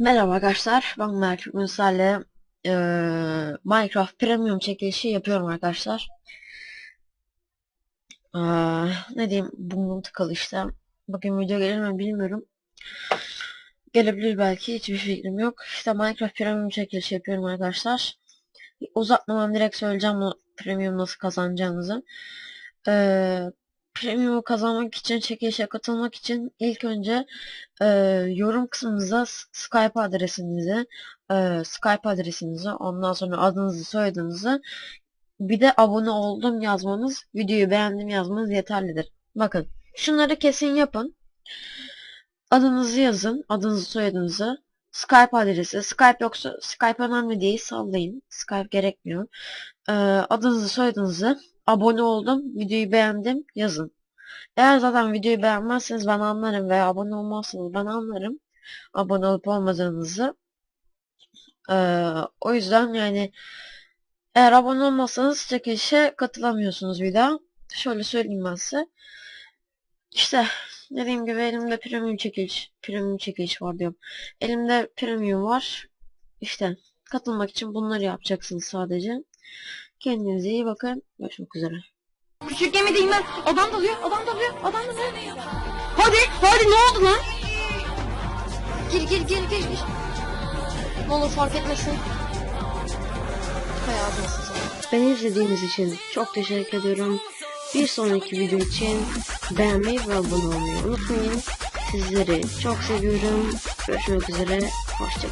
Merhaba arkadaşlar, ben Mert Ünsal'le eee, Minecraft Premium çekilişi yapıyorum arkadaşlar. Eee, ne diyeyim, burnum tıkalı işte. Bakın video gelir mi bilmiyorum. Gelebilir belki, hiçbir fikrim yok. İşte Minecraft Premium çekilişi yapıyorum arkadaşlar. Uzatmamam direkt söyleyeceğim o Premium nasıl kazanacağınızı. Eee Premium'u kazanmak için, çekilişe katılmak için ilk önce e, yorum kısmınıza Skype adresinizi, e, Skype adresinizi, ondan sonra adınızı, soyadınızı, bir de abone oldum yazmanız, videoyu beğendim yazmanız yeterlidir. Bakın, şunları kesin yapın. Adınızı yazın, adınızı, soyadınızı, Skype adresi, Skype yoksa Skype önemli değil, sallayın. Skype gerekmiyor. E, adınızı, soyadınızı, abone oldum, videoyu beğendim yazın. Eğer zaten videoyu beğenmezseniz ben anlarım veya abone olmazsanız ben anlarım abone olup olmadığınızı. Ee, o yüzden yani eğer abone olmazsanız çekilişe katılamıyorsunuz bir daha. Şöyle söyleyeyim ben size. İşte dediğim gibi elimde premium çekiliş, premium çekiliş var diyorum. Elimde premium var. İşte katılmak için bunları yapacaksınız sadece. Kendinize iyi bakın. Görüşmek üzere. Küçük gemi değil ben. Adam dalıyor, adam dalıyor, adam dalıyor. Hadi, hadi ne oldu lan? Gir, gir, gir, gir, gir. Ne olur fark etmesin. Hay ağzına sıçayım. Beni izlediğiniz için çok teşekkür ediyorum. Bir sonraki video için beğenmeyi ve abone olmayı unutmayın. Sizleri çok seviyorum. Görüşmek üzere. Hoşçakalın.